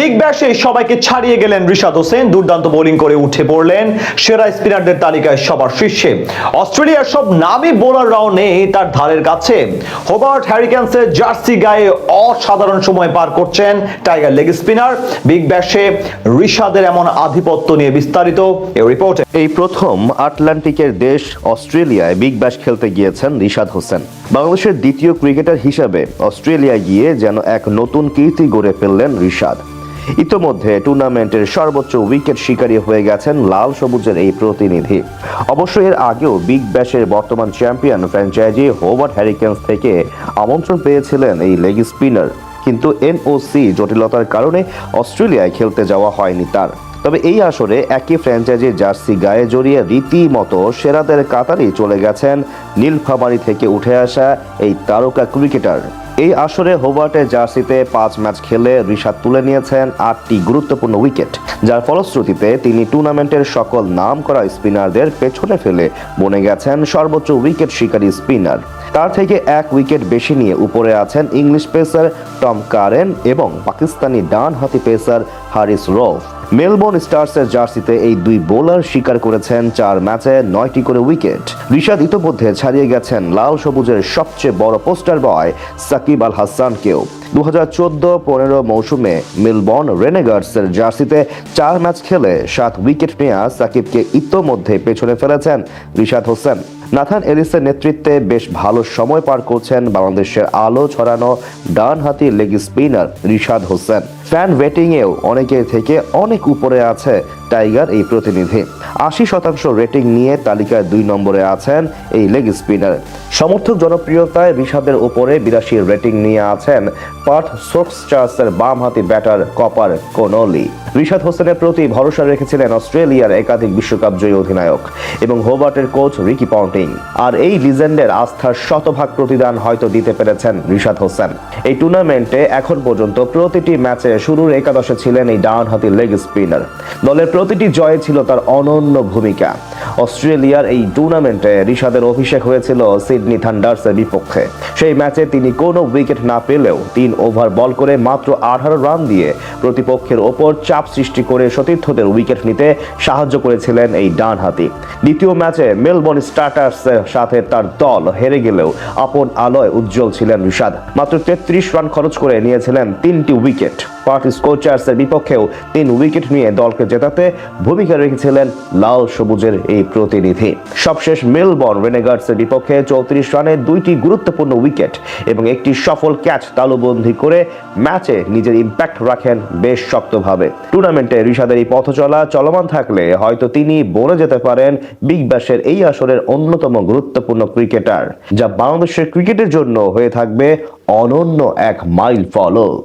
Big ব্যাশে সবাইকে ছাড়িয়ে গেলেন রিশাদ হোসেন। দুর্দান্ত বোলিং করে উঠে পড়লেন সেরা স্পিনারদের তালিকায় সবার শীর্ষে। অস্ট্রেলিয়ার সব নামী বোলাররাও নেই তার ধারের কাছে। হোবার্ট হ্যারিকেন্সের জার্সি গায়ে অসাধারণ সময় পার করছেন টাইগার লেগ স্পিনার। বিগ ব্যাশে রিশাদের এমন আধিপত্য নিয়ে বিস্তারিত এই রিপোর্টে। এই প্রথম আটলান্টিকের দেশ অস্ট্রেলিয়ায় বিগ ব্যাশ খেলতে গিয়েছেন রিশাদ হোসেন। বাংলাদেশের দ্বিতীয় ক্রিকেটার হিসাবে অস্ট্রেলিয়ায় গিয়ে যেন এক নতুন কীর্তি গড়ে ফেললেন রিশাদ। ইতোমধ্যে টুর্নামেন্টের সর্বোচ্চ উইকেট শিকারী হয়ে গেছেন লাল সবুজের এই প্রতিনিধি। অবশ্য এর আগেও বিগ ব্যাশের বর্তমান চ্যাম্পিয়ন ফ্র্যাঞ্চাইজি হোভার্ট হ্যারিকেন্স থেকে আমন্ত্রণ পেয়েছিলেন এই লেগ স্পিনার কিন্তু এনওসি জটিলতার কারণে অস্ট্রেলিয়ায় খেলতে যাওয়া হয়নি তার। তবে এই আসরে একই ফ্র্যাঞ্চাইজির জার্সি গায়ে জড়িয়ে রীতিমতো সেরাদের কাতারেই চলে গেছেন নীলফামারি থেকে উঠে আসা এই তারকা ক্রিকেটার। এই আসরে হোবার্টের জার্সিতে পাঁচ ম্যাচ খেলে ঋষাদ তুলে নিয়েছেন আটটি গুরুত্বপূর্ণ উইকেট, যার ফলশ্রুতিতে তিনি টুর্নামেন্টের সকল নাম করা স্পিনারদের পেছনে ফেলে বনে গেছেন সর্বোচ্চ উইকেট শিকারী স্পিনার। তার থেকে এক উইকেট বেশি নিয়ে উপরে আছেন ইংলিশ পেসার টম কারেন এবং পাকিস্তানি ডান হাতি পেসার হারিস রফ। মেলবোর্ন স্টার্সের জার্সিতে এই দুই বোলার শিকার করেছেন চার ম্যাচে নয়টি করে উইকেট। ঋষাদ ইতোমধ্যে ছাড়িয়ে গেছেন লাল সবুজের সবচেয়ে বড় পোস্টার বয় সাকিব আল হাসানকেও। দু হাজার চোদ্দ পনেরো মৌসুমে মেলবর্ন রেনেগার্সের জার্সিতে চার ম্যাচ খেলে সাত উইকেট নেওয়া সাকিবকে ইতোমধ্যে পেছনে ফেলেছেন রিশাদ হোসেন। নাথান এলিসের নেতৃত্বে বেশ ভালো সময় পার করছেন বাংলাদেশের আলো ছড়ানো ডানহাতি leg spinner Rishad Hossain. Fan রেটিংয়েও অনেকের থেকে অনেক উপরে আছে টাইগার এই প্রতিনিধি। আশি শতাংশ রেটিং নিয়ে তালিকায় দুই নম্বরে আছেন এই লেগ স্পিনার। সমর্থক জনপ্রিয়তায় ঋষাদের ওপরে বিরাশি রেটিং নিয়ে আছেন পার্থ সোক্সচার্সের বামহাতি ব্যাটার কপার কোনলি। ঋষাদ হোসেনের প্রতি ভরসা রেখেছিলেন অস্ট্রেলিয়ার একাধিক বিশ্বকাপ জয়ী অধিনায়ক এবং হোবার্টের কোচ রিকি পন্টিং। আর এই লিজেন্ডের আস্থার শতভাগ প্রতিদান হয়তো দিতে পেরেছেন ঋষাদ হোসেন। এই টুর্নামেন্টে এখন পর্যন্ত প্রতিটি ম্যাচে শুরুর একাদশে ছিলেন এই ডানহাতি লেগ স্পিনার। দলের প্রতিটি জয়ে ছিল তার অনন্য ভূমিকা। অস্ট্রেলিয়ার এই টুর্নামেন্টে ঋষাদের অভিষেক হয়েছিল সিডনি থান্ডার্সের বিপক্ষে। সেই ম্যাচে তিনি কোনো উইকেট না পেলেও তিন ওভার বল করে মাত্র আঠারো রান দিয়ে প্রতিপক্ষের ওপর চাপ সৃষ্টি করে সতীর্থদের উইকেট নিতে সাহায্য করেছিলেন এই ডান হাতি দ্বিতীয় ম্যাচে মেলবোর্ন স্টার্টার্সের সাথে তার দল হেরে গেলেও আপন আলোয় উজ্জ্বল ছিলেন ঋষাদ মাত্র তেত্রিশ রান খরচ করে নিয়েছিলেন তিনটি উইকেট। পার্ট স্কোচার্সের বিপক্ষেও তিন উইকেট নিয়ে দলকে জেতাতে ভূমিকা রেখেছিলেন লাল সবুজের এই প্রতিনিধি। সবশেষ মেলবর্ন রেনেগার্ডসের বিপক্ষে চৌত্রিশ রানে দুইটি গুরুত্বপূর্ণ উইকেট এবং একটি সফল ক্যাচ তালুবন্দি করে ম্যাচে নিজের ইম্প্যাক্ট রাখেন বেশ শক্তভাবে। টুর্নামেন্টে ঋষাদের এই পথ চলা চলমান থাকলে হয়তো তিনি বলে যেতে পারেন বিগ ব্যাশের এই আসরের অন্যতম গুরুত্বপূর্ণ ক্রিকেটার, যা বাংলাদেশের ক্রিকেটের জন্য হয়ে থাকবে অনন্য এক মাইল ফলক।